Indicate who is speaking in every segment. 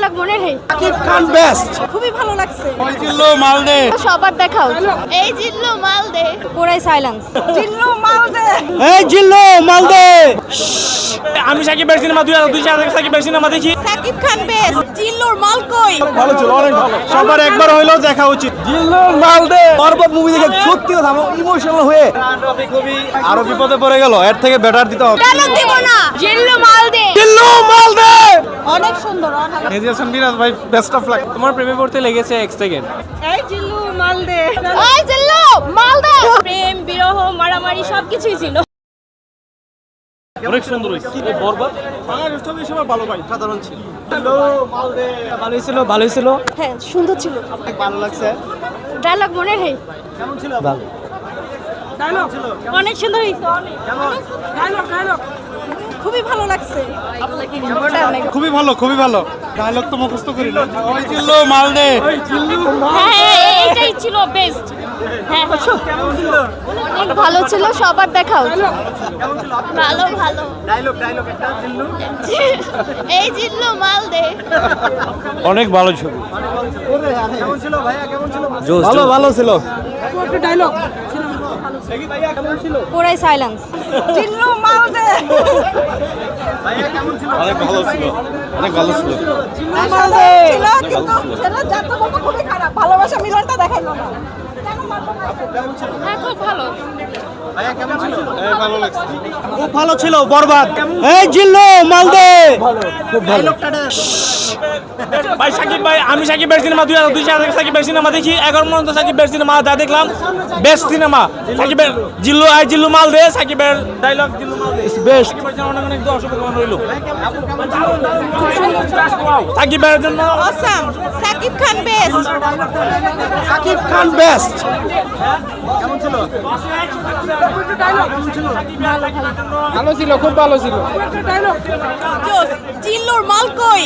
Speaker 1: Dialogue মনে নেই
Speaker 2: Shakib Khan best
Speaker 1: খুবই ভালো লাগছে।
Speaker 2: জিল্লো মালদে।
Speaker 1: সবার দেখাও। এই জিল্লু মালদে। পুরাই সাইলেন্স জিল্লু মালদে।
Speaker 2: এই জিল্লো মালদে।
Speaker 3: আমি সাকিবের সিনেমা দুই হাজার দুই সাল থেকে সাকিবের সিনেমা দেখি।
Speaker 1: সাকিব খান বেশ জিল্লুর মাল কই?
Speaker 2: ভালো ছিল অনেক ভালো। সবার একবার হইলেও দেখা উচিত। জিল্লো মালদে। পর্বত মুভি দেখে সত্যি কথা আমার ইমোশনাল হয়ে। আরও বিপদে পড়ে গেল এর থেকে বেটার দিতে হবে।
Speaker 1: ডায়লগ দিব না? জিল্লু মালদে।
Speaker 2: জিল্লো মালদে!
Speaker 1: অনেক সুন্দর অনেক
Speaker 2: নেজিয়াসন বিরাজ ভাই বেস্ট অফ লাক
Speaker 3: তোমার প্রেমে পড়তে লেগেছে এক সেকেন্ড
Speaker 1: এই জিল্লু মালদে। এই জিল্লু মালদে। প্রেম বিরহ মারামারি সবকিছুই ছিল।
Speaker 3: অনেক সুন্দর হয়েছে। বরবাদ?
Speaker 2: বাংলাদেশ ছবি সময় ভালো ভাই সাধারণ ছিল।
Speaker 3: ভালোই ছিল ভালোই ছিল।
Speaker 1: হ্যাঁ সুন্দর ছিল।
Speaker 2: ভালো লাগছে।
Speaker 1: ডায়লগ মনে নেই।
Speaker 2: ভালো।
Speaker 1: অনেক সুন্দর হয়েছে অনেক। ডায়লগ ডায়লগ খুবই ভালো লাগছে।
Speaker 2: খুবই ভালো খুবই ভালো। ডায়লগ তো মুখস্থ করি না। ওই জিল্লো মালদে
Speaker 1: হ্যাঁ হ্যাঁ, এইটাই ছিল বেস্ট হ্যাঁ অনেক ভালো ছিল সবার দেখাও। ভালো ভালো
Speaker 2: ডায়লগ ডায়লগ একটা জিল্লু
Speaker 1: এই জিল্লু মাল দে।
Speaker 3: অনেক ভালো ছবি
Speaker 2: কেমন ছিল ভাইয়া? কেমন ছিল? ভালো ভালো ছিল।
Speaker 1: পুরাই সাইলেন্স চিল্লু মাল দে।
Speaker 2: ভাইয়া কেমন ছিল অনেক ভালো ছিল। অনেক ভালো ছিল
Speaker 1: ছিল কিন্তু ছেলে জাতক বাবা খুবই খারাপ। ভালোবাসা মিলনটা দেখাইলো না। হ্যাঁ খুব ভালো।
Speaker 2: খুব ভালো ছিল বরবাদ। এই জিল্লো মালদে। খুব ভালো
Speaker 3: ভাই সাকিব ভাই আমি সাকিবের সিনেমা দুই হাজার দুই সাল থেকে সাকিবের সিনেমা দেখি। এখন পর্যন্ত সাকিবের সিনেমা যা দেখলাম বেস্ট সিনেমা। সাকিবের জিল্লু আই জিল্লু মাল দে সাকিবের ডায়লগ জিল্লু মাল
Speaker 2: বেস্ট
Speaker 3: অনেক অনেক দর্শক রইল। সাকিবের জন্য
Speaker 1: awesome Shakib Khan best
Speaker 2: Shakib Khan best
Speaker 3: ভালো ছিল খুব ভালো ছিল।
Speaker 1: জিল্লুর মাল কই?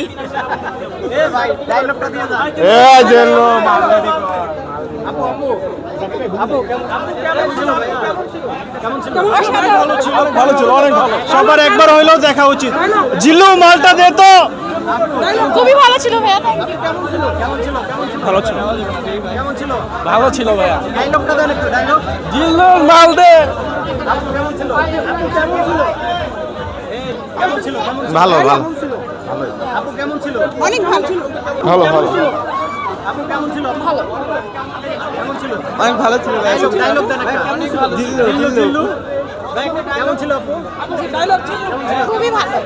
Speaker 2: এ জিল্লো মালদে ভালো ছিল অনেক ভালো। সবার একবার হইলেও দেখা উচিত। জিল্লু মালটা দে তো।
Speaker 1: খুবই ভালো ছিল ভাইয়া
Speaker 3: ভালো ছিল। ভালো ছিল ভাইয়া।
Speaker 2: জিল্লু মাল দে ভালো ভালো।
Speaker 1: অনেক ভালো
Speaker 2: ভালো ভালো। অনেক ভালো ছিল জিল্লু জিল্লু
Speaker 1: খুবই ভালো।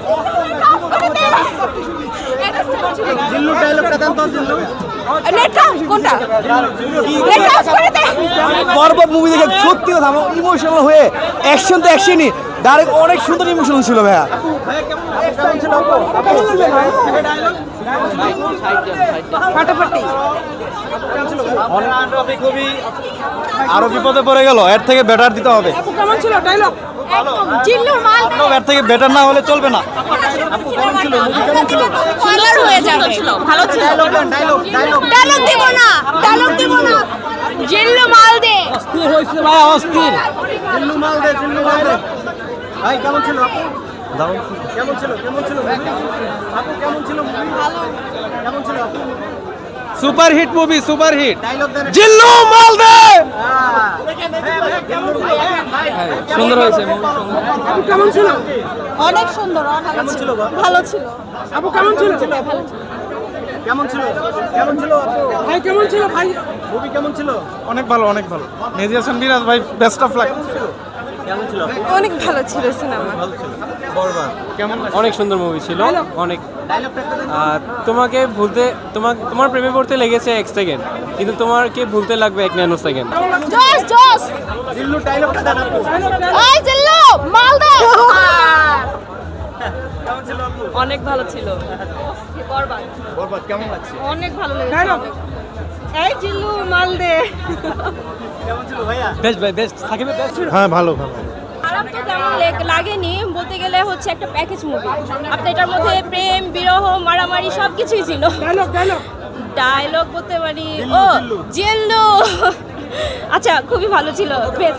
Speaker 2: জিল্লু ডায়লগটা দেন তো জিল্লু।
Speaker 1: নেটটা কোনটা?
Speaker 2: মুভি দেখে সত্যি কথা আমার ইমোশনাল হয়ে অ্যাকশন তো অ্যাকশনই ডাইরেক্ট অনেক সুন্দর ইমোশনাল ছিল ভাইয়া।
Speaker 1: ফাটাফাটি।
Speaker 2: আরও বিপদে পড়ে গেল এর থেকে বেটার দিতে হবে।
Speaker 1: একদম জিল্লুর মাল দে
Speaker 2: এর থেকে বেটার না হলে চলবে না।
Speaker 1: স্পয়লার হয়ে যাবে। ভালো ছিল। ডায়লগ দিব না ডায়লগ দিব না। জিল্লু মাল দে।
Speaker 2: ভাই অস্থির। Super hit movie super hit জিল্লু মালদে! সুন্দর হয়েছে
Speaker 1: অনেক সুন্দর অনেক ভালো ছিল। ভালো ছিল
Speaker 4: আপু কেমন ছিল? ভাই কেমন ছিল ভাই?
Speaker 2: অনেক ভালো অনেক ভালো। বিরাজ ভাই বেস্ট অফ লাক
Speaker 1: অনেক ভালো ছিল সিনেমা।
Speaker 3: অনেক সুন্দর মুভি ছিল অনেক। আর তোমাকে ভুলতে তোমার তোমার প্রেমে পড়তে লেগেছে এক সেকেন্ড কিন্তু তোমার তোমাকে ভুলতে লাগবে এক ন্যানো সেকেন্ড
Speaker 1: অনেক ভালো ছিল।
Speaker 2: কেমন লাগছে?
Speaker 1: অনেক ভালো লেগেছে। এই জিল্লু মাল দে
Speaker 3: বেস্ট ভাই বেস্ট সাকিবের বেস্ট
Speaker 2: হ্যাঁ ভালো ভালো।
Speaker 5: খারাপ তো তেমন লেগ- লাগেনি। বলতে গেলে হচ্ছে একটা প্যাকেজ মুভি আপনি এটার মধ্যে প্রেম বিরহ মারামারি সব কিছুই ছিল ডায়লগ বলতে পারি ও জিল্লু। আচ্ছা খুবই ভালো ছিল। বেশ।